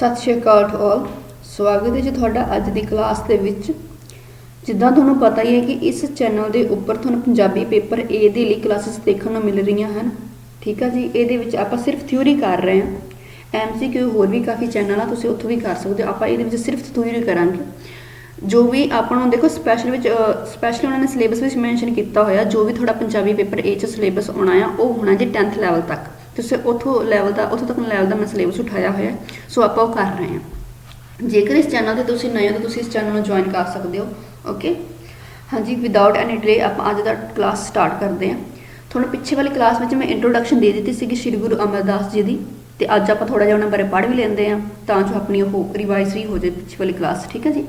ਸਤਿ ਸ਼੍ਰੀ ਅਕਾਲ to all ਸਵਾਗਤ ਹੈ ਜੀ ਤੁਹਾਡਾ ਅੱਜ ਦੀ ਕਲਾਸ ਦੇ ਵਿੱਚ। ਜਿੱਦਾਂ ਤੁਹਾਨੂੰ ਪਤਾ ਹੀ ਹੈ ਕਿ ਇਸ ਚੈਨਲ ਦੇ ਉੱਪਰ ਤੁਹਾਨੂੰ ਪੰਜਾਬੀ ਪੇਪਰ ਏ ਦੇ ਲਈ ਕਲਾਸਿਸ ਦੇਖਣ ਨੂੰ ਮਿਲ ਰਹੀਆਂ ਹਨ। ਠੀਕ ਆ ਜੀ, ਇਹਦੇ ਵਿੱਚ ਆਪਾਂ ਸਿਰਫ ਥਿਊਰੀ ਕਰ ਰਹੇ ਹਾਂ। ਐਮਸੀਕਿਊ ਹੋਰ ਵੀ ਕਾਫੀ ਚੈਨਲ ਆ, ਤੁਸੀਂ ਉੱਥੋਂ ਵੀ ਕਰ ਸਕਦੇ ਹੋ। ਆਪਾਂ ਇਹਦੇ ਵਿੱਚ ਸਿਰਫ ਥਿਊਰੀ ਕਰਾਂਗੇ। ਜੋ ਵੀ ਆਪਾਂ ਨੂੰ ਦੇਖੋ ਸਪੈਸ਼ਲ ਵਿੱਚ ਸਪੈਸ਼ਲੀ ਉਹਨਾਂ ਨੇ ਸਿਲੇਬਸ ਵਿੱਚ ਮੈਂਸ਼ਨ ਕੀਤਾ ਹੋਇਆ। ਜੋ ਵੀ ਤੁਹਾਡਾ ਪੰਜਾਬੀ ਪੇਪਰ ਏ ਚ ਸਿਲੇਬਸ ਆਉਣਾ ਆ, ਉਹ ਹੋਣਾ ਜੀ 10th ਲੈਵਲ ਤੱਕ। ਤੁਸੀਂ ਉੱਥੋਂ ਲੈਵਲ ਦਾ, ਉੱਥੋਂ ਤੱਕ ਲੈਵਲ ਦਾ ਮੈਂ ਸਿਲੇਬਸ ਉਠਾਇਆ ਹੋਇਆ ਸੋ ਆਪਾਂ ਉਹ ਕਰ ਰਹੇ ਹਾਂ। ਜੇਕਰ ਇਸ ਚੈਨਲ ਤੇ ਤੁਸੀਂ ਨਵੇਂ ਹੋ, ਤਾਂ ਤੁਸੀਂ ਇਸ ਚੈਨਲ ਨੂੰ ਜੁਆਇਨ ਕਰ ਸਕਦੇ ਹੋ ਓਕੇ ਹਾਂਜੀ ਵਿਦਆਊਟ ਐਨੀ ਡਿਲੇ ਆਪਾਂ ਅੱਜ ਦਾ ਕਲਾਸ ਸਟਾਰਟ ਕਰਦੇ ਹਾਂ। ਤੁਹਾਨੂੰ ਪਿੱਛੇ ਵਾਲੀ ਕਲਾਸ ਵਿੱਚ ਮੈਂ ਇੰਟਰੋਡਕਸ਼ਨ ਦੇ ਦਿੱਤੀ ਸੀਗੀ ਸ੍ਰੀ ਗੁਰੂ ਅਮਰਦਾਸ ਜੀ ਦੀ, ਤੇ ਅੱਜ ਆਪਾਂ ਥੋੜਾ ਜਿਹਾ ਉਹਨਾਂ ਬਾਰੇ ਪੜ੍ਹ ਵੀ ਲੈਂਦੇ ਹਾਂ, ਤਾਂ ਜੋ ਆਪਣੀ ਉਹ ਰਿਵਾਈਜ਼ ਵੀ ਹੋ ਜਾਏ ਪਿੱਛੇ ਵਾਲੀ ਕਲਾਸ ਠੀਕ ਹੈ ਜੀ?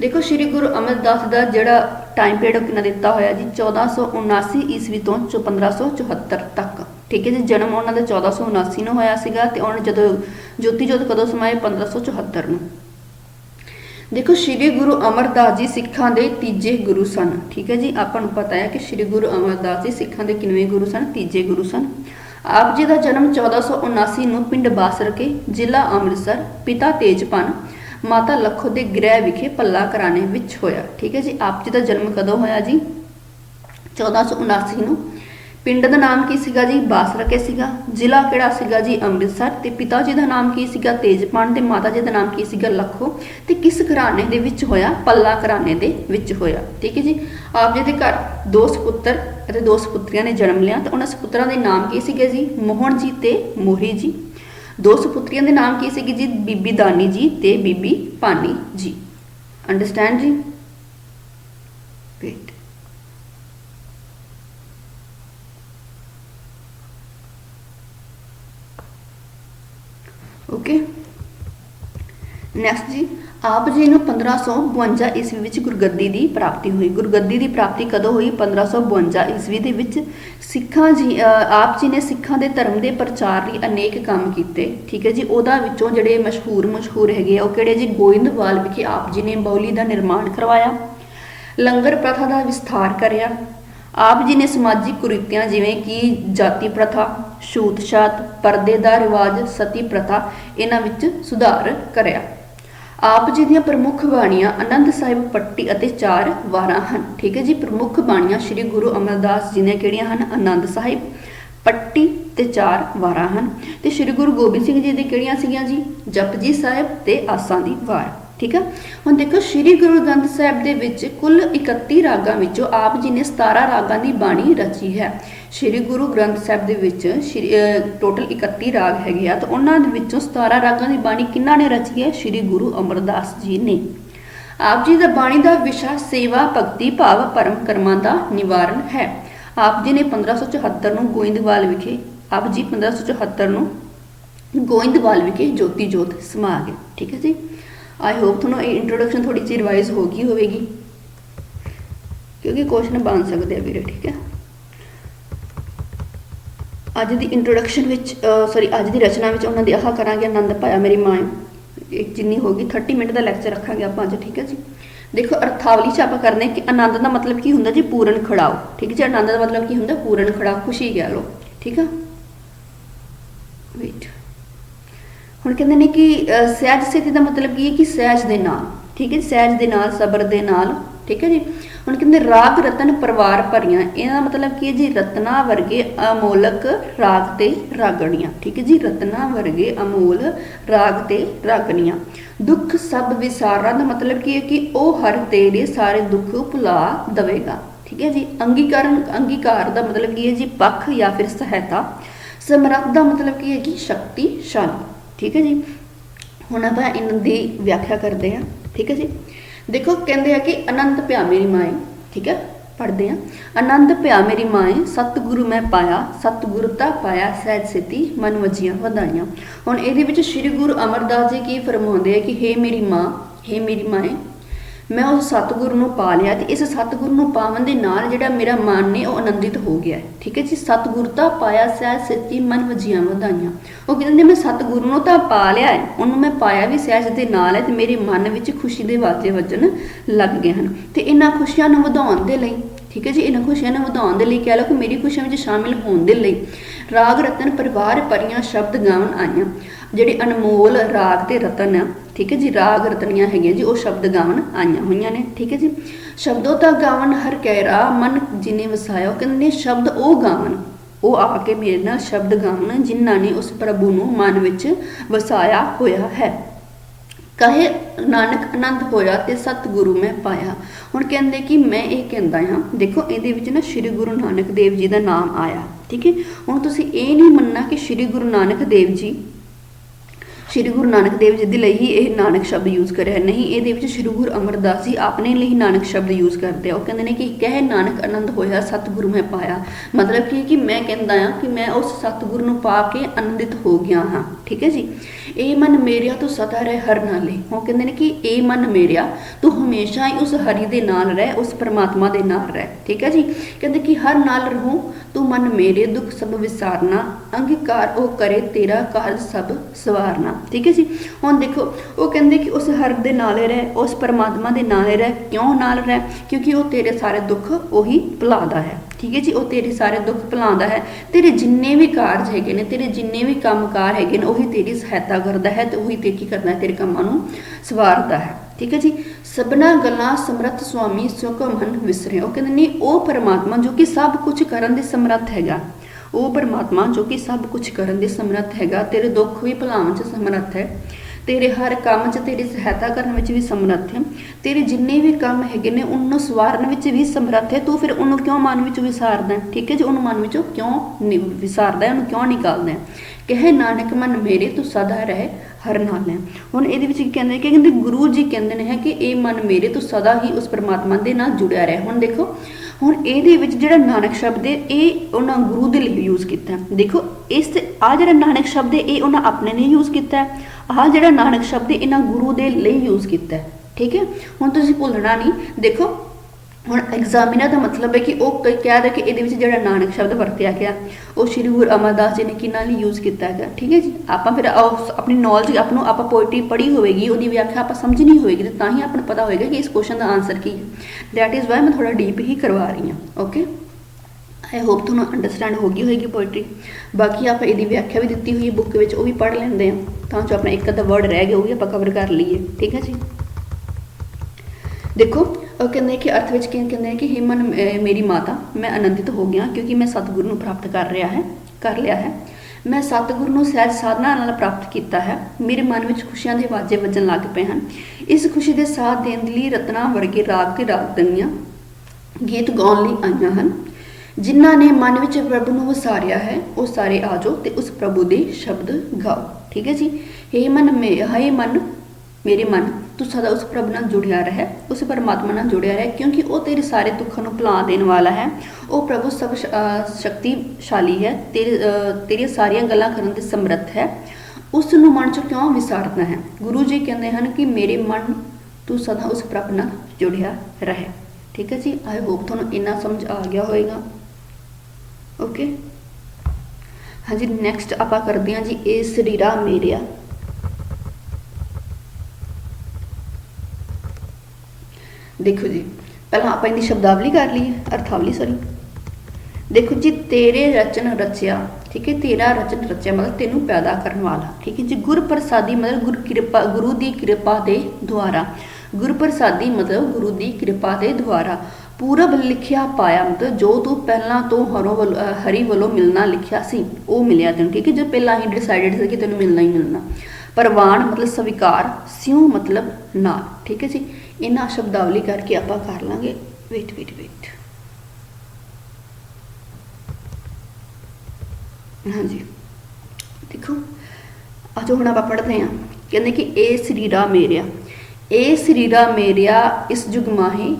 ਦੇਖੋ, ਸ੍ਰੀ ਗੁਰੂ ਅਮਰਦਾਸ ਦਾ ਜਿਹੜਾ ਟਾਈਮ ਪੀਰੀਅਡ ਕਿੰਨਾ ਦਿੱਤਾ ਹੋਇਆ ਜੀ? 1479 ਈਸਵੀ ਤੋਂ 1574 ਤੱਕ। ਠੀਕ ਹੈ ਜੀ, ਜਨਮ ਉਹਨਾਂ ਦਾ 1479 ਨੂੰ ਹੋਇਆ ਸੀਗਾ ਤੇ ਉਹਨਾਂ ਜਦੋਂ ਜੋਤੀ ਜੋਤ ਕਦੋਂ ਸਮਾਏ? 1574 ਨੂੰ। ਦੇਖੋ, ਸ੍ਰੀ ਗੁਰੂ ਅਮਰਦਾਸ ਜੀ ਸਿੱਖਾਂ ਦੇ ਤੀਜੇ ਗੁਰੂ ਸਨ। ਠੀਕ ਹੈ ਜੀ, ਆਪਾਂ ਨੂੰ ਪਤਾ ਹੈ ਕਿ ਸ੍ਰੀ ਗੁਰੂ ਅਮਰਦਾਸ ਜੀ ਸਿੱਖਾਂ ਦੇ ਕਿੰਨਵੇਂ ਗੁਰੂ ਸਨ? ਤੀਜੇ ਗੁਰੂ ਸਨ। ਆਪ ਜੀ ਦਾ ਜਨਮ 1479 ਨੂੰ ਪਿੰਡ ਬਾਸਰਕੇ, ਜ਼ਿਲ੍ਹਾ ਅੰਮ੍ਰਿਤਸਰ, ਪਿਤਾ ਤੇਜਪਨ, ਮਾਤਾ ਲੱਖੋ ਦੇ ਗ੍ਰਹਿ ਵਿਖੇ ਪੱਲਾ ਕਰਾਣੇ ਵਿੱਚ ਹੋਇਆ। ਠੀਕ ਹੈ ਜੀ, ਆਪ ਜੀ ਦਾ ਜਨਮ ਕਦੋਂ ਹੋਇਆ ਜੀ? 1479 ਨੂੰ ਪਿੰਡ ਦਾ ਨਾਮ ਕੀ ਸੀਗਾ ਜੀ? ਬਾਸਰਕੇ ਸੀਗਾ? ਜ਼ਿਲ੍ਹਾ ਕਿਹੜਾ ਸੀਗਾ ਜੀ? ਅੰਮ੍ਰਿਤਸਰ। ਤੇ ਪਿਤਾ ਜੀ ਦਾ ਨਾਮ ਕੀ ਸੀਗਾ? ਤੇਜਪਾਨ ਤੇ ਮਾਤਾ ਜੀ ਦਾ ਨਾਮ ਕੀ ਸੀਗਾ? ਲੱਖੋ। ਤੇ ਕਿਸ ਘਰਾਣੇ ਦੇ ਵਿੱਚ ਹੋਇਆ? ਪੱਲਾ ਘਰਾਣੇ ਦੇ ਵਿੱਚ ਹੋਇਆ। ਠੀਕ ਹੈ ਜੀ? ਆਪ ਜੀ ਦੇ ਘਰ ਦੋ ਸੁਪੁੱਤਰ ਅਤੇ ਦੋ ਸੁਪੁੱਤਰੀਆਂ ਨੇ ਜਨਮ ਲਿਆ। ਤੇ ਉਹਨਾਂ ਸੁਪੁੱਤਰਾਂ ਦੇ ਨਾਮ ਕੀ ਸੀਗੇ ਜੀ? ਮੋਹਨ ਜੀ ਤੇ ਮੋਹਰੀ ਜੀ। ਦੋ ਸੁਪੁੱਤਰੀਆਂ ਦੇ ਨਾਮ ਕੀ ਸੀਗੇ ਜੀ? ਬੀਬੀ ਦਾਨੀ ਜੀ ਤੇ ਬੀਬੀ ਪਾਨੀ ਜੀ। ਅੰਡਰਸਟੈਂਡ ਜੀ? ਵੇਟ ਓਕੇ ਨੈਕਸਟ ਜੀ, ਆਪ ਜੀ ਨੂੰ 1552 ਈਸਵੀ ਵਿੱਚ ਗੁਰਗੱਦੀ ਦੀ ਪ੍ਰਾਪਤੀ ਹੋਈ। ਗੁਰਗੱਦੀ ਦੀ ਪ੍ਰਾਪਤੀ ਕਦੋਂ ਹੋਈ? 1552 ਈਸਵੀ ਦੇ ਵਿੱਚ ਸਿੱਖਾਂ ਜੀ ਆਪ ਜੀ ਨੇ ਸਿੱਖਾਂ ਦੇ ਧਰਮ ਦੇ ਪ੍ਰਚਾਰ ਲਈ ਅਨੇਕ ਕੰਮ ਕੀਤੇ। ਠੀਕ ਹੈ ਜੀ? ਉਹਦਾ ਵਿੱਚੋਂ ਜਿਹੜੇ ਮਸ਼ਹੂਰ ਮਸ਼ਹੂਰ ਹੈਗੇ ਆ, ਉਹ ਕਿਹੜੇ ਜੀ? ਗੋਇੰਦਵਾਲ ਵਿਖੇ ਆਪ ਜੀ ਨੇ ਬੌਲੀ ਦਾ ਨਿਰਮਾਣ ਕਰਵਾਇਆ। ਲੰਗਰ ਪ੍ਰਥਾ ਦਾ ਵਿਸਥਾਰ ਕਰਿਆ। ਆਪ ਜੀ ਨੇ ਸਮਾਜਿਕ ਕੁਰੀਤੀਆਂ ਜਿਵੇਂ ਕਿ ਜਾਤੀ ਪ੍ਰਥਾ ਛੂਤ-ਛਾਤ, ਪਰਦੇ ਦਾ ਰਿਵਾਜ ਸਤੀ ਪ੍ਰਥਾ ਇਹਨਾਂ ਵਿੱਚ ਸੁਧਾਰ ਕਰਿਆ। ਆਪ ਜੀ ਦੀਆਂ ਪ੍ਰਮੁੱਖ ਬਾਣੀਆਂ ਆਨੰਦ ਸਾਹਿਬ ਪੱਟੀ ਅਤੇ ਚਾਰ ਵਾਰਾਂ ਹਨ। ਠੀਕ ਹੈ ਜੀ, ਪ੍ਰਮੁੱਖ ਬਾਣੀਆਂ ਸ੍ਰੀ ਗੁਰੂ ਅਮਰਦਾਸ ਜੀ ਨੇ ਕਿਹੜੀਆਂ ਹਨ? ਆਨੰਦ ਸਾਹਿਬ ਪੱਟੀ ਤੇ ਚਾਰ ਵਾਰਾਂ ਹਨ। ਤੇ ਸ੍ਰੀ ਗੁਰੂ ਗੋਬਿੰਦ ਸਿੰਘ ਜੀ ਦੀ ਕਿਹੜੀਆਂ ਸੀਗੀਆਂ ਜੀ? ਜਪਜੀ ਸਾਹਿਬ ਤੇ ਆਸਾਂ ਦੀ ਵਾਰ। ਠੀਕ ਹੈ? ਹੁਣ ਦੇਖੋ, ਸ੍ਰੀ ਗੁਰੂ ਗ੍ਰੰਥ ਸਾਹਿਬ ਦੇ ਵਿੱਚ ਕੁੱਲ 31 ਰਾਗਾਂ ਵਿੱਚੋਂ ਆਪ ਜੀ ਨੇ 17 ਰਾਗਾਂ ਦੀ ਬਾਣੀ ਰਚੀ ਹੈ। ਸ੍ਰੀ ਗੁਰੂ ਗ੍ਰੰਥ ਸਾਹਿਬ ਦੇ ਵਿੱਚ ਟੋਟਲ 31 ਰਾਗ ਹੈਗੇ ਆ, ਤਾਂ ਉਹਨਾਂ ਦੇ ਵਿੱਚੋਂ 17 ਰਾਗਾਂ ਦੀ ਬਾਣੀ ਕਿਹਨਾਂ ਨੇ ਰਚੀ ਹੈ? ਸ੍ਰੀ ਗੁਰੂ ਅਮਰਦਾਸ ਜੀ ਨੇ। ਆਪ ਜੀ ਦਾ ਬਾਣੀ ਦਾ ਵਿਸ਼ਾ ਸੇਵਾ, ਭਗਤੀ, ਭਾਵ, ਪਰਮ ਕਰਮਾਂ ਦਾ ਨਿਵਾਰਨ ਹੈ। ਆਪ ਜੀ ਨੇ 1574 ਨੂੰ ਗੋਇੰਦਵਾਲ ਵਿਖੇ, ਆਪ ਜੀ 1574 ਨੂੰ ਗੋਇੰਦਵਾਲ ਵਿਖੇ ਜੋਤੀ ਜੋਤ ਸਮਾ ਗਏ। ਠੀਕ ਹੈ ਜੀ? ਆਈ ਹੋਪ ਤੁਹਾਨੂੰ ਇਹ ਇੰਟਰੋਡਕਸ਼ਨ ਥੋੜੀ ਜਿਹੀ ਰਿਵਾਈਜ਼ ਹੋ ਗਈ ਹੋਵੇਗੀ। ਕਿਉਂਕਿ ਕੁਐਸਚਨ ਬਣ ਸਕਦੇ ਆ ਵੀਰੇ, ਠੀਕ ਹੈ? ਅੱਜ ਦੀ ਇੰਟਰੋਡਕਸ਼ਨ ਵਿੱਚ ਸੌਰੀ ਅੱਜ ਦੀ ਰਚਨਾ ਵਿੱਚ ਉਹਨਾਂ ਦੀ ਆਹ ਕਰਾਂਗੇ ਆਨੰਦ ਪਾਇਆ ਮੇਰੀ ਮਾਂ। ਇੱਕ ਜਿੰਨੀ ਹੋਗੀ 30 ਮਿੰਟ ਦਾ ਲੈਕਚਰ ਰੱਖਾਂਗੇ ਆਪਾਂ ਅੱਜ ਠੀਕ ਹੈ ਜੀ? ਦੇਖੋ ਅਰਥਾਵਲੀ ਚ ਆਪਾਂ ਕਰਨੇ ਕਿ ਆਨੰਦ ਦਾ ਮਤਲਬ ਕੀ ਹੁੰਦਾ ਜੀ? ਪੂਰਨ ਖੜਾਓ ਠੀਕ ਹੈ ਜੀ? ਆਨੰਦ ਦਾ ਮਤਲਬ ਕੀ ਹੁੰਦਾ? ਪੂਰਨ ਖੜਾਓ ਖੁਸ਼ੀ ਕਹਿ ਲਓ ਠੀਕ ਆ? ਵੇਟ ਹੁਣ ਕਹਿੰਦੇ ਨੇ ਕਿ ਸਹਿਜ ਸਥਿਤੀ ਦਾ ਮਤਲਬ ਕੀ ਹੈ ਕਿ ਸਹਿਜ ਦੇ ਨਾਲ ਠੀਕ ਹੈ ਜੀ, ਸਹਿਜ ਦੇ ਨਾਲ ਸਬਰ ਦੇ ਨਾਲ ਠੀਕ ਹੈ ਜੀ? ਹੁਣ ਕਹਿੰਦੇ ਰਾਗ ਰਤਨ ਪਰਿਵਾਰ ਭਰੀਆਂ, ਇਹਦਾ ਮਤਲਬ ਕੀ ਹੈ ਜੀ? ਰਤਨਾ ਵਰਗੇ ਅਮੋਲਕ ਰਾਗ ਤੇ ਰਾਗਣੀਆਂ, ਠੀਕ ਹੈ ਜੀ? ਰਤਨਾ ਵਰਗੇ ਅਮੋਲ ਰਾਗ ਤੇ ਰਾਗਣੀਆਂ। ਦੁੱਖ ਸਭ ਵਿਸਾਰਾਂ ਦਾ ਮਤਲਬ ਕੀ ਹੈ ਕਿ ਉਹ ਹਰ ਤੇਰੇ ਸਾਰੇ ਦੁੱਖ ਭੁਲਾ ਦਵੇਗਾ, ਠੀਕ ਹੈ ਜੀ? ਅੰਗੀਕਾਰਨ, ਅੰਗੀਕਾਰ ਦਾ ਮਤਲਬ ਕੀ ਹੈ ਜੀ? ਪੱਖ ਜਾਂ ਫਿਰ ਸਹਾਇਤਾ। ਸਮਰੱਥ ਦਾ ਮਤਲਬ ਕੀ ਹੈ ਕਿ ਸ਼ਕਤੀਸ਼ਾਲੀ ਠੀਕ ਹੈ ਜੀ? ਹੁਣ ਆਪਾਂ ਇਹਨਾਂ ਦੀ ਵਿਆਖਿਆ ਕਰਦੇ ਹਾਂ, ਠੀਕ ਹੈ ਜੀ? ਦੇਖੋ, ਕਹਿੰਦੇ ਆ ਕਿ ਆਨੰਦ ਭਿਆ ਮੇਰੀ ਮਾਏ ਠੀਕ ਹੈ ਪੜ੍ਹਦੇ ਆ। ਆਨੰਦ ਭਿਆ ਮੇਰੀ ਮਾਏ ਸਤਿਗੁਰੂ ਮੈਂ ਪਾਇਆ ਸਤਿਗੁਰਤਾ ਪਾਇਆ, ਸਹਿਜ ਸਿੱਧੀ ਮਨ ਵਜੀਆਂ ਵਧਾਈਆਂ। ਹੁਣ ਇਹਦੇ ਵਿੱਚ ਸ੍ਰੀ ਗੁਰੂ ਅਮਰਦਾਸ ਜੀ ਕੀ ਫਰਮਾਉਂਦੇ ਆ ਕਿ हे ਮੇਰੀ ਮਾਂ हे ਮੇਰੀ ਮਾਏ ਮੈਂ ਉਸ ਸਤਿਗੁਰੂ ਨੂੰ ਪਾ ਲਿਆ ਤੇ ਇਸ ਸਤਿਗੁਰੂ ਨੂੰ ਪਾਵਨ ਦੇ ਨਾਲ ਜਿਹੜਾ ਮੇਰਾ ਮਨ ਨੇ ਉਹ ਆਨੰਦਿਤ ਹੋ ਗਿਆ। ਠੀਕ ਹੈ ਜੀ? ਸਤਿਗੁਰਤਾ ਪਾਇਆ ਸਹਿਜ ਸੱਚੀ ਮਨ ਵਜੀਆਂ ਵਧਾਈਆਂ। ਉਹ ਕਹਿੰਦੇ ਮੈਂ ਸਤਿਗੁਰੂ ਨੂੰ ਤਾਂ ਪਾ ਲਿਆ ਹੈ, ਉਹਨੂੰ ਮੈਂ ਪਾਇਆ ਵੀ ਸਹਿਜ ਦੇ ਨਾਲ ਹੈ ਤੇ ਮੇਰੇ ਮਨ ਵਿੱਚ ਖੁਸ਼ੀ ਦੇ ਵਾਜੇ ਵੱਜਣ ਲੱਗ ਗਏ ਹਨ। ਤੇ ਇਹਨਾਂ ਖੁਸ਼ੀਆਂ ਨੂੰ ਵਧਾਉਣ ਦੇ ਲਈ, ਠੀਕ ਹੈ ਜੀ? ਇਹਨਾਂ ਖੁਸ਼ੀਆਂ ਨੂੰ ਵਧਾਉਣ ਦੇ ਲਈ ਕਹਿ ਲਓ ਕਿ ਮੇਰੀ ਖੁਸ਼ੀਆਂ ਵਿੱਚ ਸ਼ਾਮਿਲ ਹੋਣ ਦੇ ਲਈ ਰਾਗ ਰਤਨ ਪਰਿਵਾਰ ਪਰੀਆਂ ਸ਼ਬਦ ਗਾਉਣ ਆਈਆਂ। ਜਿਹੜੇ ਅਨਮੋਲ ਰਾਗ ਤੇ ਰਤਨ ਆ, ਠੀਕ ਹੈ ਜੀ, ਰਾਗ ਰਤਨੀਆਂ ਹੈਗੀਆਂ ਜੀ, ਉਹ ਸ਼ਬਦ ਗਾਵਨ ਆਈਆਂ ਹੋਈਆਂ ਨੇ, ਠੀਕ ਹੈ ਜੀ। ਸ਼ਬਦੋ ਤਾਂ ਗਾਵਨ ਹਰ ਕਹਿਰਾ ਮਨ ਜਿਨੇ ਵਸਾਇਆ ਕਹਿੰਦੇ ਸ਼ਬਦ ਉਹ ਗਾਵਨ ਉਹ ਆ ਕੇ ਮੇਰੇ ਨਾਲ ਸ਼ਬਦ ਗਾਵਨ ਜਿਨ੍ਹਾਂ ਨੇ ਉਸ ਪ੍ਰਭੂ ਨੂੰ ਮਨ ਵਿੱਚ ਵਸਾਇਆ ਹੋਇਆ ਹੈ। ਕਹੇ ਨਾਨਕ ਆਨੰਦ ਹੋਇਆ ਤੇ ਸਤਿਗੁਰੂ ਮੈਂ ਪਾਇਆ। ਹੁਣ ਕਹਿੰਦੇ ਕਿ ਮੈਂ ਇਹ ਕਹਿੰਦਾ ਹਾਂ, ਦੇਖੋ ਇਹਦੇ ਵਿੱਚ ਨਾ ਸ੍ਰੀ ਗੁਰੂ ਨਾਨਕ ਦੇਵ ਜੀ ਦਾ ਨਾਮ ਆਇਆ, ਠੀਕ ਹੈ। ਹੁਣ ਤੁਸੀਂ ਇਹ ਨਹੀਂ ਮੰਨਣਾ ਕਿ ਸ੍ਰੀ ਗੁਰੂ ਨਾਨਕ ਦੇਵ ਜੀ ਸ਼੍ਰੀ ਗੁਰੂ ਨਾਨਕ ਦੇਵ ਜੀ ਦੇ ਲਈ ਹੀ ਇਹ ਨਾਨਕ ਸ਼ਬਦ ਯੂਜ਼ ਕਰਿਆ ਨਹੀਂ, ਇਹਦੇ ਵਿੱਚ ਸ਼੍ਰੀ ਗੁਰੂ ਅਮਰਦਾਸ ਜੀ ਆਪਣੇ ਲਈ ਨਾਨਕ ਸ਼ਬਦ ਯੂਜ਼ ਕਰਦੇ ਆ। ਉਹ ਕਹਿੰਦੇ ਨੇ ਕਿ ਕਹੇ ਨਾਨਕ ਆਨੰਦ ਹੋਇਆ, ਸਤਿਗੁਰੂ ਮੈਂ ਪਾਇਆ। ਮਤਲਬ ਕੀ ਕਿ ਮੈਂ ਕਹਿੰਦਾ ਆ ਕਿ ਮੈਂ ਉਸ ਸਤਿਗੁਰੂ ਨੂੰ ਪਾ ਕੇ ਆਨੰਦਿਤ ਹੋ ਗਿਆ ਹਾਂ। ਠੀਕ ਹੈ ਜੀ? ਇਹ ਮਨ ਮੇਰਿਆ ਤੂੰ ਸਦਾ ਰਹਿ ਹਰ ਨਾਲੇ। ਉਹ ਕਹਿੰਦੇ ਨੇ ਕਿ ਇਹ ਮਨ ਮੇਰਿਆ, ਤੂੰ ਹਮੇਸ਼ਾ ਹੀ ਉਸ ਹਰੀ ਦੇ ਨਾਲ ਰਹਿ, ਉਸ ਪਰਮਾਤਮਾ ਦੇ ਨਾਲ ਰਹਿ। ਠੀਕ ਹੈ ਜੀ? ਕਹਿੰਦੇ ਕਿ ਹਰ ਨਾਲ ਰਹੋ ਤੂੰ ਮਨ ਮੇਰੇ ਦੁੱਖ ਸਭ ਵਿਸਾਰਨਾ, ਅੰਗਕਾਰ ਉਹ ਕਰੇ, ਤੇਰਾ ਕਾਰਜ ਸਭ ਸਵਾਰਨਾ। ਠੀਕ ਹੈ ਜੀ? ਹੁਣ ਦੇਖੋ, ਉਹ ਕਹਿੰਦੇ ਕਿ ਉਸ ਹਰ ਦੇ ਨਾਲੇ ਰਹਿ, ਉਸ ਪਰਮਾਤਮਾ ਦੇ ਨਾਲੇ ਰਹਿ, ਕਿਉਂ ਨਾਲ ਰਹਿ? ਕਿਉਂਕਿ ਉਹ ਤੇਰੇ ਸਾਰੇ ਦੁੱਖ ਉਹੀ ਭੁਲਾਦਾ ਹੈ। ਠੀਕ ਹੈ ਜੀ? ਉਹ ਤੇਰੇ ਸਾਰੇ ਦੁੱਖ ਭੁਲਾਉਂਦਾ ਹੈ। ਤੇਰੇ ਜਿੰਨੇ ਵੀ ਕਾਰਜ ਹੈਗੇ ਨੇ, ਤੇਰੇ ਜਿੰਨੇ ਵੀ ਕੰਮਕਾਰ ਹੈਗੇ ਨੇ, ਉਹੀ ਤੇਰੀ ਸਹਾਇਤਾ ਕਰਦਾ ਹੈ ਤੇ ਉਹੀ ਤੇ ਕੀ ਕਰਦਾ ਹੈ? ਤੇਰੇ ਕੰਮਾਂ ਨੂੰ ਸਵਾਰਦਾ ਹੈ। ਠੀਕ ਹੈ ਜੀ? ਸਭਨਾ ਗੱਲਾਂ ਸਮਰੱਥ ਸੁਆਮੀ ਸੁਖ ਮਨ ਵਿਸਰੇ। ਉਹ ਕਹਿੰਦੇ ਨੇ ਉਹ ਪਰਮਾਤਮਾ ਜੋ ਕਿ ਸਭ ਕੁਝ ਕਰਨ ਦੇ ਸਮਰੱਥ ਹੈਗਾ। ਉਹ ਪਰਮਾਤਮਾ ਜੋ ਕਿ ਸਭ ਕੁਝ ਕਰਨ ਦੇ ਸਮਰੱਥ ਹੈਗਾ। ਤੇਰੇ ਦੁੱਖ ਵੀ ਭੁਲਾਉਣ 'ਚ ਸਮਰੱਥ ਹੈ। ਤੇਰੇ ਹਰ ਕੰਮ 'ਚ ਤੇਰੀ ਸਹਾਇਤਾ ਕਰਨ ਵਿੱਚ ਵੀ ਸਮਰੱਥ ਹੈ। ਤੇਰੇ ਜਿੰਨੇ ਵੀ ਕੰਮ ਹੈਗੇ ਨੇ, ਉਹਨੂੰ ਸਵਾਰਨ ਵਿੱਚ ਵੀ ਸਮਰੱਥ ਹੈ। ਤੂੰ ਫਿਰ ਉਹਨੂੰ ਕਿਉਂ ਮਨ ਵਿੱਚ ਵਿਸਾਰਦਾ ਠੀਕ ਹੈ ਜੀ? ਉਹਨੂੰ ਮਨ ਵਿੱਚੋਂ ਕਿਉਂ ਨਿ- ਵਿਸਾਰਦਾ ਉਹਨੂੰ ਕਿਉਂ ਨਿਕਾਲਦਾ ਹੈ? ਕਹੇ, ਨਾਨਕ ਮਨ ਮੇਰੇ ਤੂੰ ਸਦਾ ਰਹਿ, ਹਰ ਨਾਲ ਹੈ। ਹੁਣ ਇਹਦੇ ਵਿੱਚ ਕੀ ਕਹਿੰਦੇ ਕਿ ਕਹਿੰਦੇ? ਗੁਰੂ ਜੀ ਕਹਿੰਦੇ ਨੇ ਹੈ ਕਿ ਇਹ ਮਨ ਮੇਰੇ ਤੂੰ ਸਦਾ ਹੀ ਉਸ ਪਰਮਾਤਮਾ ਦੇ ਨਾਲ ਜੁੜਿਆ ਰਹੇ। ਹੁਣ ਦੇਖੋ, ਹੁਣ ਇਹਦੇ ਵਿੱਚ ਜਿਹੜਾ ਨਾਨਕ ਸ਼ਬਦ ਹੈ, ਇਹ ਉਹਨਾਂ ਗੁਰੂ ਦੇ ਲਈ ਯੂਜ਼ ਕੀਤਾ ਦੇਖੋ, ਇਸ ਆ ਜਿਹੜਾ ਨਾਨਕ ਸ਼ਬਦ ਹੈ, ਇਹ ਉਹਨਾਂ ਆਪਣੇ ਲਈ ਯੂਜ਼ ਕੀਤਾ ਹੈ। ਆਹ ਜਿਹੜਾ ਨਾਨਕ ਸ਼ਬਦ ਹੈ, ਇਹਨਾਂ ਗੁਰੂ ਦੇ ਲਈ ਯੂਜ਼ ਕੀਤਾ ਠੀਕ ਹੈ? ਹੁਣ ਤੁਸੀਂ ਭੁੱਲਣਾ ਨਹੀਂ। ਦੇਖੋ ਹੁਣ ਐਗਜ਼ਾਮੀਨਰ ਦਾ ਮਤਲਬ ਹੈ ਕਿ ਉਹ ਕ- ਕਹਿ ਰਿਹਾ ਕਿ ਇਹਦੇ ਵਿੱਚ ਜਿਹੜਾ ਨਾਨਕ ਸ਼ਬਦ ਵਰਤਿਆ ਗਿਆ, ਉਹ ਸ਼੍ਰੀ ਗੁਰੂ ਅਮਰਦਾਸ ਜੀ ਨੇ ਕਿਹਨਾਂ ਲਈ ਯੂਜ਼ ਕੀਤਾ ਹੈਗਾ, ਠੀਕ ਹੈ ਜੀ? ਆਪਾਂ ਫਿਰ ਉਹ ਆਪਣੀ ਨੌਲੇਜ ਆਪ ਨੂੰ ਆਪਾਂ ਪੋਇਟਰੀ ਪੜ੍ਹੀ ਹੋਵੇਗੀ, ਉਹਦੀ ਵਿਆਖਿਆ ਆਪਾਂ ਸਮਝਣੀ ਹੋਵੇਗੀ, ਤੇ ਤਾਂ ਹੀ ਆਪਾਂ ਨੂੰ ਪਤਾ ਹੋਏਗਾ ਕਿ ਇਸ ਕੁਐਸਚਨ ਦਾ ਆਨਸਰ ਕੀ ਹੈ। ਦੈਟ ਇਜ਼ ਵਾਈ ਮੈਂ ਥੋੜਾ ਡੀਪ ਹੀ ਕਰਵਾ ਰਹੀ ਹਾਂ ਓਕੇ ਆਈ ਹੋਪ ਤੁਹਾਨੂੰ ਅੰਡਰਸਟੈਂਡ ਹੋ ਗਈ ਹੋਏਗੀ ਪੋਇਟਰੀ ਬਾਕੀ ਆਪਾਂ ਇਹਦੀ ਵਿਆਖਿਆ ਵੀ ਦਿੱਤੀ ਹੋਈ ਹੈ ਬੁੱਕ ਵਿੱਚ ਉਹ ਵੀ ਪੜ੍ਹ ਲੈਂਦੇ ਹਾਂ। ਤਾਂ ਜੋ ਆਪਣਾ ਇੱਕ ਅੱਧਾ ਵਰਡ ਰਹਿ ਗਿਆ, ਉਹ ਵੀ ਆਪਾਂ ਕਵਰ ਕਰ ਲਈਏ, ਠੀਕ ਹੈ ਜੀ? ਦੇਖੋ ਉਹ ਕਹਿੰਦੇ ਕਿ ਅਰਥ ਵਿੱਚ ਕੀ ਕਹਿੰਦੇ ਕਿ ਹੇ ਮਨ ਮੇਰੀ ਮਾਤਾ, ਮੈਂ ਆਨੰਦਿਤ ਹੋ ਗਿਆ ਕਿਉਂਕਿ ਮੈਂ ਸਤਿਗੁਰੂ ਨੂੰ ਪ੍ਰਾਪਤ ਕਰ ਰਿਹਾ ਹੈ, ਕਰ ਲਿਆ ਹੈ। ਮੈਂ ਸਤਿਗੁਰੂ ਨੂੰ ਸਹਿਜ ਸਾਧਨਾ ਨਾਲ ਪ੍ਰਾਪਤ ਕੀਤਾ ਹੈ। ਮੇਰੇ ਮਨ ਵਿੱਚ ਖੁਸ਼ੀਆਂ ਦੇ ਵਾਜੇ ਵੱਜਣ ਲੱਗ ਪਏ ਹਨ। ਇਸ ਖੁਸ਼ੀ ਦੇ ਸਾਥ ਦੇਣ ਲਈ ਰਤਨਾ ਵਰਗੇ ਰਾਗ ਤੇ ਰਾਗਦਨੀਆਂ ਗੀਤ ਗਾਉਣ ਲਈ ਆਈਆਂ ਹਨ। ਜਿਨ੍ਹਾਂ ਨੇ ਮਨ ਵਿੱਚ ਪ੍ਰਭੂ ਨੂੰ ਵਸਾਰਿਆ ਹੈ, ਉਹ ਸਾਰੇ ਆ ਜਾਓ ਤੇ ਉਸ ਪ੍ਰਭੂ ਦੇ ਸ਼ਬਦ ਗਾਓ। ਠੀਕ ਹੈ ਜੀ? ਹੇ ਮਨ ਮੇ, ਹੇ ਮਨ, ਮੇਰੇ ਮਨ। ਤੂੰ ਸਦਾ ਉਸ ਪ੍ਰਭ ਨਾਲ ਜੁੜਿਆ ਰਹਿ, ਉਸ ਪਰਮਾਤਮਾ ਨਾਲ ਜੁੜਿਆ ਰਹਿ, ਕਿਉਂਕਿ ਉਹ ਤੇਰੇ ਸਾਰੇ ਦੁੱਖਾਂ ਨੂੰ ਭੁਲਾ ਦੇਣ ਵਾਲਾ ਹੈ। ਉਹ ਪ੍ਰਭੂ ਸਭ ਸ਼ਕਤੀਸ਼ਾਲੀ ਹੈ, ਤੇਰੇ ਤੇਰੀਆਂ ਸਾਰੀਆਂ ਗੱਲਾਂ ਕਰਨ ਦੇ ਸਮਰੱਥ ਹੈ। ਉਸ ਨੂੰ ਮਨ ਚ ਕਿਉਂ ਵਿਸਾਰਨਾ ਹੈ? ਗੁਰੂ ਜੀ ਕਹਿੰਦੇ ਹਨ ਕਿ ਮੇਰੇ ਮਨ ਤੂੰ ਸਦਾ ਉਸ ਪ੍ਰਭ ਨਾਲ ਜੁੜਿਆ ਰਹੇ। ਠੀਕ ਹੈ ਜੀ? ਆਈ ਹੋਪ ਤੁਹਾਨੂੰ ਇੰਨਾ ਸਮਝ ਆ ਗਿਆ ਹੋਵੇਗਾ ਓਕੇ ਹਾਂਜੀ ਨੈਕਸਟ ਆਪਾਂ ਕਰਦੇ ਹਾਂ ਜੀ, ਇਹ ਸਰੀਰਾ ਮੇਰਿਆ। ਦੇਖੋ ਜੀ, ਪਹਿਲਾਂ ਆਪਾਂ ਇਹਦੀ ਸ਼ਬਦਾਵਲੀ ਕਰ ਲਈਏ, ਅਰਥਾਵਲੀ ਸੌਰੀ ਦੇਖੋ ਜੀ, ਤੇਰੇ ਰਚਨ ਰਚਿਆ, ਠੀਕ ਹੈ, ਤੇਰਾ ਰਚਨ ਰਚਿਆ, ਮਤਲਬ ਤੈਨੂੰ ਪੈਦਾ ਕਰਨ ਵਾਲਾ, ਠੀਕ ਹੈ ਜੀ। ਗੁਰ ਪ੍ਰਸਾਦੀ ਮਤਲਬ ਗੁਰ ਕਿਰਪਾ, ਗੁਰੂ ਦੀ ਕਿਰਪਾ ਦੇ ਦੁਆਰਾ ਗੁਰ ਪ੍ਰਸਾਦੀ ਮਤਲਬ ਗੁਰੂ ਦੀ ਕਿਰਪਾ ਦੇ ਦੁਆਰਾ ਪੂਰਬ ਲਿਖਿਆ ਪਾਇਆ, ਮਤਲਬ ਜੋ ਤੂੰ ਪਹਿਲਾਂ ਤੋਂ ਹਰੋਂ ਹਰੀ ਵੱਲੋਂ ਮਿਲਣਾ ਲਿਖਿਆ ਸੀ, ਉਹ ਮਿਲਿਆ ਤੈਨੂੰ, ਠੀਕ ਹੈ ਜੋ। ਪਹਿਲਾਂ ਹੀ ਡਿਸਾਈਡਡ ਸੀ ਕਿ ਤੈਨੂੰ ਮਿਲਣਾ ਹੀ ਮਿਲਣਾ। ਪ੍ਰਵਾਨ ਮਤਲਬ ਸਵੀਕਾਰ, ਸਿਉ ਮਤਲਬ ਨਾਲ ਠੀਕ ਹੈ ਜੀ। ਇਹਨਾਂ ਸ਼ਬਦਾਵਲੀ ਕਰਕੇ ਆਪਾਂ ਕਰ ਲਾਂਗੇ। ਵੇਟ ਵੇਟ ਵੇਟ ਹਾਂਜੀ। ਦੇਖੋ, ਅੱਜ ਹੁਣ ਆਪਾਂ ਪੜ੍ਹਦੇ ਹਾਂ। ਕਹਿੰਦੇ ਕਿ ਇਹ ਸਰੀਰਾ ਮੇਰਿਆ। ਇਹ ਸਰੀਰਾ ਮੇਰਿਆ, ਇਸ ਜੁਗ ਮਾਹੀ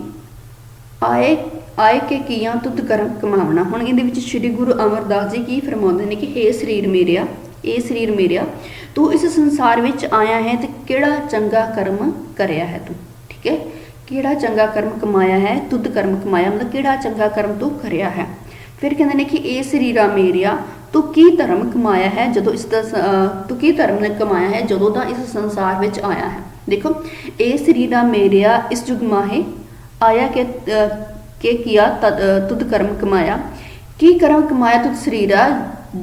ਆਏ ਆਏ ਕੇ ਕੀਆਂ ਤੁਧ ਕਰਮ ਕਮਾਵਣਾ ਹੁਣ ਇਹਦੇ ਵਿੱਚ ਸ੍ਰੀ ਗੁਰੂ ਅਮਰਦਾਸ ਜੀ ਕੀ ਫਰਮਾਉਂਦੇ ਨੇ ਕਿ ਇਹ ਸਰੀਰ ਮੇਰਿਆ, ਇਹ ਸਰੀਰ ਮੇਰਿਆ। ਤੂੰ ਇਸ ਸੰਸਾਰ ਵਿੱਚ ਆਇਆ ਹੈ ਤੇ ਕਿਹੜਾ ਚੰਗਾ ਕਰਮ ਕਰਿਆ ਹੈ ਤੂੰ? ਠੀਕ ਹੈ ਕਿਹੜਾ ਚੰਗਾ ਕਰਮ ਕਮਾਇਆ ਹੈ, ਤੁਧ ਕਰਮ ਕਮਾਇਆ, ਮਤਲਬ ਕਿਹੜਾ ਚੰਗਾ ਕਰਮ ਤੂੰ ਕਰਿਆ ਹੈ। ਫਿਰ ਕਹਿੰਦੇ ਨੇ ਕਿ ਇਹ ਸਰੀਰਾ ਮੇਰਿਆ, ਤੂੰ ਕੀ ਧਰਮ ਕਮਾਇਆ ਹੈ ਜਦੋਂ ਇਸ ਦਾ ਤੂੰ ਕੀ ਧਰਮ ਨੇ ਕਮਾਇਆ ਹੈ ਜਦੋਂ ਦਾ ਇਸ ਸੰਸਾਰ ਵਿੱਚ ਆਇਆ ਹੈ। ਦੇਖੋ, ਇਹ ਸਰੀਰਾ ਮੇਰਿਆ, ਇਸ ਜੁਗ ਮਾਹੇ ਆਇਆ ਕਿ ਕੇ ਕੀਆ ਤੁਧ ਕਰਮ ਕਮਾਇਆ। ਕੀ ਕਰਮ ਕਮਾਇਆ ਤੁਧ ਸਰੀਰਾ,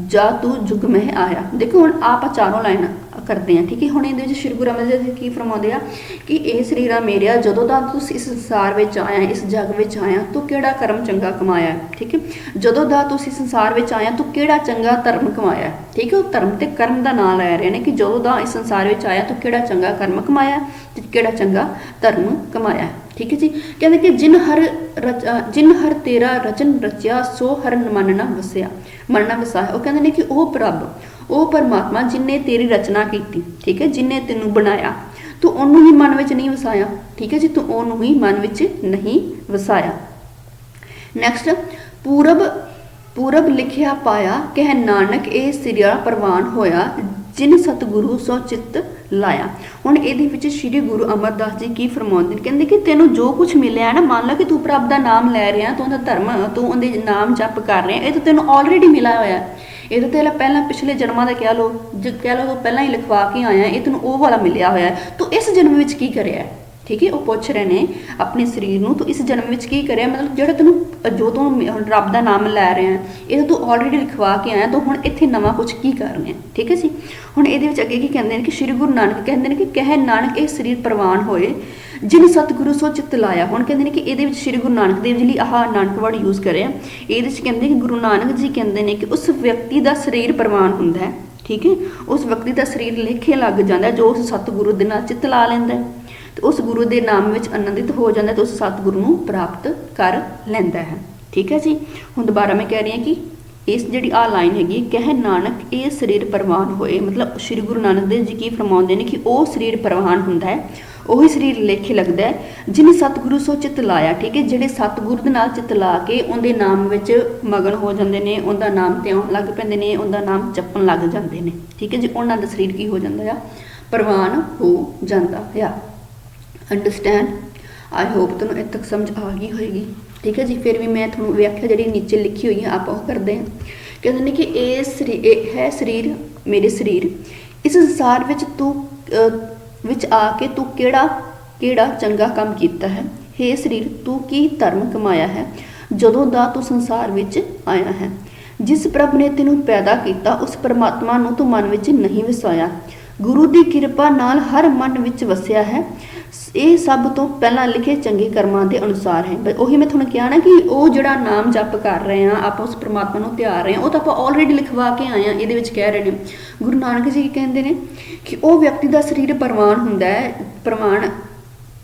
ਜਾ ਤੂੰ ਜੁਗ ਮਹਿ ਆਇਆ। ਦੇਖੋ, ਹੁਣ ਆਪਾਂ ਚਾਰੋਂ ਲਾਈਨ। ਕਰਦੇ ਆ ਠੀਕ ਹੈ, ਹੁਣ ਇਹਦੇ ਵਿੱਚ ਸ਼੍ਰੀ ਗੁਰੂ ਅਮਰਦਾਸ ਜੀ ਕੀ ਫਰਮਾਉਂਦੇ ਆ ਕਿ ਇਹ ਸਰੀਰਾ ਮੇਰਿਆ, ਜਦੋਂ ਦਾ ਤੂੰ ਇਸ ਸੰਸਾਰ ਵਿੱਚ ਆਇਆ, ਇਸ ਜਗ ਵਿੱਚ ਆਇਆ, ਤੂੰ ਕਿਹੜਾ ਕਰਮ ਚੰਗਾ ਕਮਾਇਆ? ਠੀਕ ਹੈ, ਜਦੋਂ ਦਾ ਤੂੰ ਇਸ ਸੰਸਾਰ ਵਿੱਚ ਆਇਆ, ਤੂੰ ਕਿਹੜਾ ਚੰਗਾ ਧਰਮ ਕਮਾਇਆ? ਠੀਕ ਹੈ, ਉਹ ਧਰਮ ਤੇ ਕਰਮ ਦਾ ਨਾਮ ਲੈ ਰਹੇ ਨੇ ਕਿ ਜਦੋਂ ਦਾ ਇਸ ਸੰਸਾਰ ਵਿੱਚ ਆਇਆ, ਤੂੰ ਕਿਹੜਾ ਚੰਗਾ ਕਰਮ ਕਮਾਇਆ ਤੇ ਕਿਹੜਾ ਚੰਗਾ ਧਰਮ ਕਮਾਇਆ? ਠੀਕ ਹੈ ਜੀ, ਕਹਿੰਦੇ ਕਿ ਜਿਨ ਹਰ ਰਚ- ਜਿਨ ਹਰ ਤੇਰਾ ਰਚਨ ਰਚਿਆ, ਸੋ ਹਰ ਮਨ ਨਾ ਵਸਿਆ। ਮਨ ਨਾ ਵਸਾਇਆ। ਉਹ ਕਹਿੰਦੇ ਨੇ ਕਿ ਉਹ ਪ੍ਰਭ ਉਹ ਪਰਮਾਤਮਾ ਜਿਨੇ ਤੇਰੀ ਰਚਨਾ ਕੀਤੀ, ਠੀਕ ਹੈ, ਜਿਨੇ ਤੈਨੂੰ ਬਣਾਇਆ, ਤੂੰ ਉਹਨੂੰ ਹੀ ਮਨ ਵਿੱਚ ਨਹੀਂ ਵਸਾਇਆ, ਠੀਕ ਹੈ ਜੀ, ਤੂੰ ਉਹਨੂੰ ਹੀ ਮਨ ਵਿੱਚ ਨਹੀਂ ਵਸਾਇਆ। ਨੈਕਸਟ ਪੂਰਬ ਪੂਰਬ ਲਿਖਿਆ ਪਾਇਆ, ਕਹਿ ਨਾਨਕ ਇਹ ਸਿਰਿਆ ਪ੍ਰਵਾਨ ਹੋਇਆ, ਜਿਨ ਸਤਿਗੁਰੂ ਸੋ ਚਿੱਤ ਲਾਇਆ। ਹੁਣ ਇਹਦੇ ਵਿੱਚ ਸ੍ਰੀ ਗੁਰੂ ਅਮਰਦਾਸ ਜੀ ਕੀ ਫਰਮਾਉਂਦੇ ਨੇ? ਕਹਿੰਦੇ ਕਿ ਤੈਨੂੰ ਜੋ ਕੁਝ ਮਿਲਿਆ ਨਾ, ਮੰਨ ਲਾ ਕਿ ਤੂੰ ਪ੍ਰਭ ਦਾ ਨਾਮ ਲੈ ਰਿਹਾ, ਤੂੰ ਉਹਦਾ ਧਰਮ, ਤੂੰ ਉਹਦੇ ਨਾਮ ਜਪ ਕਰ ਰਿਹਾ, ਇਹ ਤਾਂ ਤੈਨੂੰ ਆਲਰੇਡੀ ਮਿਲਿਆ ਹੋਇਆ। ਹੈ ਇਹਦੇ ਤਾਂ ਪਹਿਲਾਂ ਪਿਛਲੇ ਜਨਮਾਂ ਦਾ ਕਹਿ ਲੋ ਜੇ ਕਹਿ ਲੋ ਤੂੰ ਪਹਿਲਾਂ ਹੀ ਲਿਖਵਾ ਕੇ ਆਇਆ ਇਹ ਤੈਨੂੰ ਉਹ ਵਾਲਾ ਮਿਲਿਆ ਹੋਇਆ ਤੂੰ ਇਸ ਜਨਮ ਵਿੱਚ ਕੀ ਕਰਿਆ ਠੀਕ ਹੈ ਉਹ ਪੁੱਛ ਰਹੇ ਨੇ ਆਪਣੇ ਸਰੀਰ ਨੂੰ ਤੂੰ ਇਸ ਜਨਮ ਵਿੱਚ ਕੀ ਕਰਿਆ? ਮਤਲਬ ਜਿਹੜਾ ਤੈਨੂੰ ਜੋ ਤੂੰ ਹੁਣ ਰੱਬ ਦਾ ਨਾਮ ਲੈ ਰਿਹਾ ਹੈ, ਇਹ ਤੂੰ ਆਲਰੇਡੀ ਲਿਖਵਾ ਕੇ ਆਇਆ ਤੂੰ ਹੁਣ ਇੱਥੇ ਨਵਾਂ ਕੁਝ ਕੀ ਕਰਨਾ ਹੈ? ਠੀਕ ਹੈ ਜੀ? ਹੁਣ ਇਹਦੇ ਵਿੱਚ ਅੱਗੇ ਕੀ ਕਹਿੰਦੇ ਨੇ ਕਿ ਸ੍ਰੀ ਗੁਰੂ ਨਾਨਕ ਕਹਿੰਦੇ ਨੇ ਕਿ ਕਹਿ ਨਾਨਕ ਇਹ ਸਰੀਰ ਪ੍ਰਵਾਨ ਹੋਏ ਜਿਨ ਸਤਿਗੁਰੂ ਸੋ ਚਿੱਤ ਲਾਇਆ, ਹੁਣ ਕਹਿੰਦੇ ਨੇ ਕਿ ਇਹਦੇ ਵਿੱਚ ਸ੍ਰੀ ਗੁਰੂ ਨਾਨਕ ਦੇਵ ਜੀ ਲਈ ਆਹ ਨਾਨਕ ਵਰਡ ਯੂਜ਼ ਕਰਿਆ ਇਹਦੇ ਵਿੱਚ ਕਹਿੰਦੇ ਕਿ ਗੁਰੂ ਨਾਨਕ ਜੀ ਕਹਿੰਦੇ ਨੇ ਕਿ ਉਸ ਵਿਅਕਤੀ ਦਾ ਸਰੀਰ ਪ੍ਰਵਾਨ ਹੁੰਦਾ ਹੈ, ਠੀਕ ਹੈ? ਉਸ ਵਿਅਕਤੀ ਦਾ ਸਰੀਰ ਲੇਖੇ ਲੱਗ ਜਾਂਦਾ ਜੋ ਉਸ ਸਤਿਗੁਰੂ ਦੇ ਨਾਲ ਚਿੱਤ ਲਾ ਲੈਂਦਾ ਹੈ। ਤੇ ਉਸ ਗੁਰੂ ਦੇ ਨਾਮ ਵਿੱਚ ਆਨੰਦਿਤ ਹੋ ਜਾਂਦਾ ਤੇ ਉਸ ਸਤਿਗੁਰੂ ਨੂੰ ਪ੍ਰਾਪਤ ਕਰ ਲੈਂਦਾ ਹੈ, ਠੀਕ ਹੈ ਜੀ? ਹੁਣ ਦੁਬਾਰਾ ਮੈਂ ਕਹਿ ਰਹੀ ਹਾਂ ਕਿ ਇਸ ਜਿਹੜੀ ਆ ਲਾਈਨ ਹੈਗੀ ਕਹਿ ਨਾਨਕ, ਇਹ ਸਰੀਰ ਪ੍ਰਵਾਨ ਹੋਏ। ਮਤਲਬ ਸ੍ਰੀ ਗੁਰੂ ਨਾਨਕ ਦੇਵ ਜੀ ਕੀ ਫਰਮਾਉਂਦੇ ਨੇ ਕਿ ਉਹ ਸਰੀਰ ਪ੍ਰਵਾਨ ਹੁੰਦਾ ਹੈ ਉਹੀ ਸਰੀਰ ਲੇਖੇ ਲੱਗਦਾ ਹੈ, ਜਿਹਨੇ ਸਤਿਗੁਰੂ ਸੋ ਚਿਤ ਲਾਇਆ, ਠੀਕ ਹੈ? ਜਿਹੜੇ ਸਤਿਗੁਰੂ ਦੇ ਨਾਲ ਚਿੱਤ ਲਾ ਕੇ ਉਹਦੇ ਨਾਮ ਵਿੱਚ ਮਗਨ ਹੋ ਜਾਂਦੇ ਨੇ, ਉਹਦਾ ਨਾਮ ਤੇ ਆਉਣ ਲੱਗ ਪੈਂਦੇ ਨੇ, ਉਹਦਾ ਨਾਮ ਜਪਣ ਲੱਗ ਜਾਂਦੇ ਨੇ, ਠੀਕ ਹੈ? ਜੀ ਉਹਨਾਂ ਦਾ ਸਰੀਰ ਕੀ ਹੋ ਜਾਂਦਾ ਆ? ਪ੍ਰਵਾਨ ਹੋ ਜਾਂਦਾ ਆ। ਅੰਡਰਸਟੈਂਡ ਆਈ ਹੋਪ ਤੁਹਾਨੂੰ ਇੱਥੇ ਤੱਕ ਸਮਝ ਆ ਗਈ ਹੋਏਗੀ, ਠੀਕ ਹੈ ਜੀ? ਫਿਰ ਵੀ ਮੈਂ ਤੁਹਾਨੂੰ ਵਿਆਖਿਆ ਜਿਹੜੀ ਨੀਚੇ ਲਿਖੀ ਹੋਈ ਹੈ ਆਪਾਂ ਉਹ ਕਰਦੇ ਹਾਂ। ਕਹਿੰਦੇ ਨੇ ਕਿ ਇਹ ਸਰੀਰ ਹੈ ਸਰੀਰ, ਮੇਰੇ ਸਰੀਰ। ਇਸ ਸੰਸਾਰ ਵਿੱਚ ਤੂੰ ਵਿੱਚ ਆ ਕੇ ਤੂੰ ਕਿਹੜਾ ਕਿਹੜਾ ਚੰਗਾ ਕੰਮ ਕੀਤਾ ਹੈ? हे ਸਰੀਰ, ਤੂੰ ਕੀ ਧਰਮ ਕਮਾਇਆ ਹੈ ਜਦੋਂ ਦਾ ਤੂੰ ਸੰਸਾਰ ਵਿੱਚ ਆਇਆ ਹੈ? ਜਿਸ ਪ੍ਰਭ ਨੇ ਤੈਨੂੰ ਪੈਦਾ ਕੀਤਾ, ਉਸ ਪਰਮਾਤਮਾ ਨੂੰ ਤੂੰ ਮਨ ਵਿੱਚ ਨਹੀਂ ਵਸਾਇਆ। ਗੁਰੂ ਦੀ ਕਿਰਪਾ ਨਾਲ ਹਰ ਮਨ ਵਿੱਚ ਵਸਿਆ ਹੈ। ਇਹ ਸਭ ਤੋਂ ਪਹਿਲਾਂ ਲਿਖੇ ਚੰਗੇ ਕਰਮਾਂ ਦੇ ਅਨੁਸਾਰ ਹੈ। ਬ- ਉਹੀ ਮੈਂ ਤੁਹਾਨੂੰ ਕਿਹਾ ਨਾ ਕਿ ਉਹ ਜਿਹੜਾ ਨਾਮ ਜਪ ਕਰ ਰਹੇ ਆ ਆਪਾਂ ਉਸ ਪ੍ਰਮਾਤਮਾ ਨੂੰ ਧਿਆਨ ਰਹੇ ਆ ਉਹ ਤਾਂ ਆਪਾਂ ਆਲਰੇਡੀ ਲਿਖਵਾ ਕੇ ਆਏ ਆ ਇਹਦੇ ਵਿੱਚ ਕਹਿ ਰਹੇ ਨੇ। ਗੁਰੂ ਨਾਨਕ ਜੀ ਕਹਿੰਦੇ ਨੇ ਕਿ ਉਹ ਵਿਅਕਤੀ ਦਾ ਸਰੀਰ ਪ੍ਰਵਾਨ ਹੁੰਦਾ ਹੈ ਪ੍ਰਮਾਣ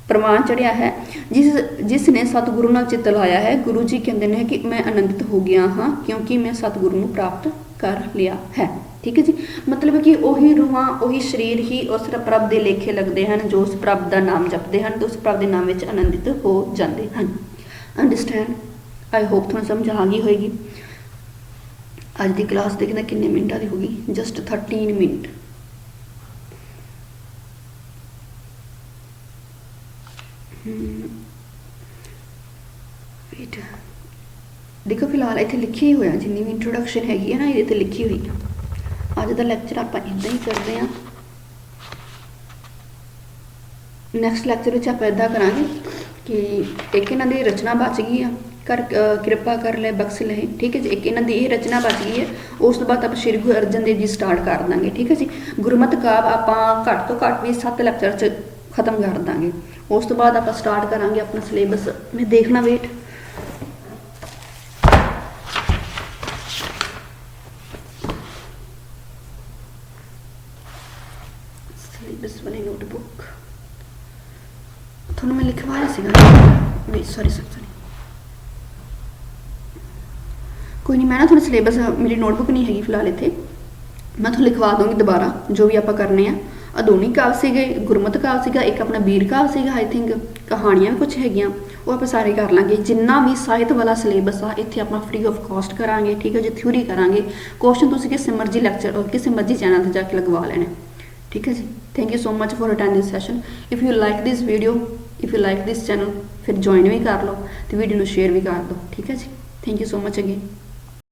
ਪ੍ਰਮਾਣ ਚੜਿਆ ਹੈ, ਜਿਸ ਜਿਸ ਨੇ ਸਤਿਗੁਰੂ ਨਾਲ ਚਿੱਤ ਲਾਇਆ ਹੈ। ਗੁਰੂ ਜੀ ਕਹਿੰਦੇ ਨੇ ਕਿ ਮੈਂ ਆਨੰਦਿਤ ਹੋ ਗਿਆ ਹਾਂ ਕਿਉਂਕਿ ਮੈਂ ਸਤਿਗੁਰੂ ਨੂੰ ਪ੍ਰਾਪਤ ਕਰ ਲਿਆ ਹੈ। ਠੀਕ ਹੈ ਜੀ? ਮਤਲਬ ਕਿ ਉਹੀ ਰੂਹਾਂ, ਉਹੀ ਸਰੀਰ ਹੀ ਉਸ ਪ੍ਰਭ ਦੇ ਲੇਖੇ ਲੱਗਦੇ ਹਨ, ਜੋ ਉਸ ਪ੍ਰਭ ਦਾ ਨਾਮ ਜਪਦੇ ਹਨ ਤੇ ਉਸ ਪ੍ਰਭ ਦੇ ਨਾਮ ਵਿੱਚ ਆਨੰਦਿਤ ਹੋ ਜਾਂਦੇ ਹਨ। ਅੰਡਰਸਟੈਂਡ ਆਈ ਹੋਪ ਤੁਹਾਨੂੰ ਸਮਝ ਆ ਗਈ ਹੋਏਗੀ। ਅੱਜ ਦੀ ਕਲਾਸ ਦੇਖਣਾ ਕਿੰਨੇ ਮਿੰਟਾਂ ਦੀ ਹੋਗੀ ਜਸਟ 13 ਮਿੰਟ। ਵੇਟ ਦੇਖੋ ਫਿਲਹਾਲ ਇੱਥੇ ਲਿਖੀ ਹੀ ਹੋਇਆ ਜਿੰਨੀ ਵੀ ਇੰਟਰੋਡਕਸ਼ਨ ਹੈਗੀ ਹੈ ਨਾ, ਇਹਦੇ ਤੇ ਲਿਖੀ ਹੋਈ ਹੈ ਅੱਜ ਦਾ ਲੈਕਚਰ ਆਪਾਂ ਇਦਾਂ ਹੀ ਕਰਦੇ ਹਾਂ। ਨੈਕਸਟ ਲੈਕਚਰ ਵਿੱਚ ਆਪਾਂ ਇਦਾਂ ਕਰਾਂਗੇ ਕਿ ਇੱਕ ਇਹਨਾਂ ਦੀ ਰਚਨਾ ਬਚ ਗਈ ਆ। ਕਰ ਕਿਰਪਾ ਕਰ ਲੈ, ਬਖਸ਼ ਲੈ। ਠੀਕ ਹੈ ਜੀ? ਇੱਕ ਇਹਨਾਂ ਦੀ ਇਹ ਰਚਨਾ ਬਚ ਗਈ ਹੈ। ਉਸ ਤੋਂ ਬਾਅਦ ਆਪਾਂ ਸ਼੍ਰੀ ਗੁਰੂ ਅਰਜਨ ਦੇਵ ਜੀ ਸਟਾਰਟ ਕਰ ਦਾਂਗੇ। ਠੀਕ ਹੈ ਜੀ? ਗੁਰਮਤਿ ਕਾਵ ਆਪਾਂ ਘੱਟ ਤੋਂ ਘੱਟ ਵੀ 7 ਲੈਕਚਰ ਚ ਖਤਮ ਕਰ ਦਾਂਗੇ। ਉਸ ਤੋਂ ਬਾਅਦ ਆਪਾਂ ਸਟਾਰਟ ਕਰਾਂਗੇ ਆਪਣਾ ਸਿਲੇਬਸ ਮੈਂ ਦੇਖਣਾ ਵੇਟ ਸਿਲੇਬਸ ਵਾਲੀ ਨੋਟਬੁੱਕ ਤੁਹਾਨੂੰ ਮੈਂ ਲਿਖਵਾਇਆ ਸੀਗਾ ਵੇ ਸੌਰੀ ਸੌਰੀ ਕੋਈ ਨਹੀਂ ਮੈਂ ਨਾ ਤੁਹਾਨੂੰ ਸਿਲੇਬਸ, ਮੇਰੀ ਨੋਟਬੁੱਕ ਨਹੀਂ ਹੈਗੀ ਫਿਲਹਾਲ ਇੱਥੇ। ਮੈਂ ਤੁਹਾਨੂੰ ਲਿਖਵਾ ਦੂੰਗੀ ਦੁਬਾਰਾ, ਜੋ ਵੀ ਆਪਾਂ ਕਰਨੇ ਆ। ਆਧੁਨਿਕ ਕਾਵ ਸੀਗੇ, ਗੁਰਮਤਿ ਕਾਵ ਸੀਗਾ, ਇੱਕ ਆਪਣਾ ਵੀਰ ਕਾਵ ਸੀਗਾ ਆਈ ਥਿੰਕ ਕਹਾਣੀਆਂ ਵੀ ਕੁਝ ਹੈਗੀਆਂ, ਉਹ ਆਪਾਂ ਸਾਰੇ ਕਰ ਲਾਂਗੇ। ਜਿੰਨਾ ਵੀ ਸਾਹਿਤ ਵਾਲਾ ਸਿਲੇਬਸ ਆ, ਇੱਥੇ ਆਪਾਂ ਫ੍ਰੀ ਆਫ ਕਾਸਟ ਕਰਾਂਗੇ, ਠੀਕ ਹੈ ਜੀ? ਥਿਊਰੀ ਕਰਾਂਗੇ। ਕੁਐਸਚਨ ਤੁਸੀਂ ਕਿਸੇ ਮਰਜ਼ੀ ਲੈਕਚਰ ਕਿਸੇ ਮਰਜ਼ੀ ਚੈਨਲ ਤੇ ਜਾ ਕੇ ਲਗਵਾ ਲੈਣੇ। ਠੀਕ ਹੈ ਜੀ? Thank you so much for attending session if you like this video if you like this channel ਫਿਰ ਜੁਆਇਨ ਵੀ ਕਰ ਲਓ ਤੇ ਵੀਡੀਓ ਨੂੰ ਸ਼ੇਅਰ ਵੀ ਕਰ ਦਿਓ। ਠੀਕ ਹੈ ਜੀ? Thank you so much again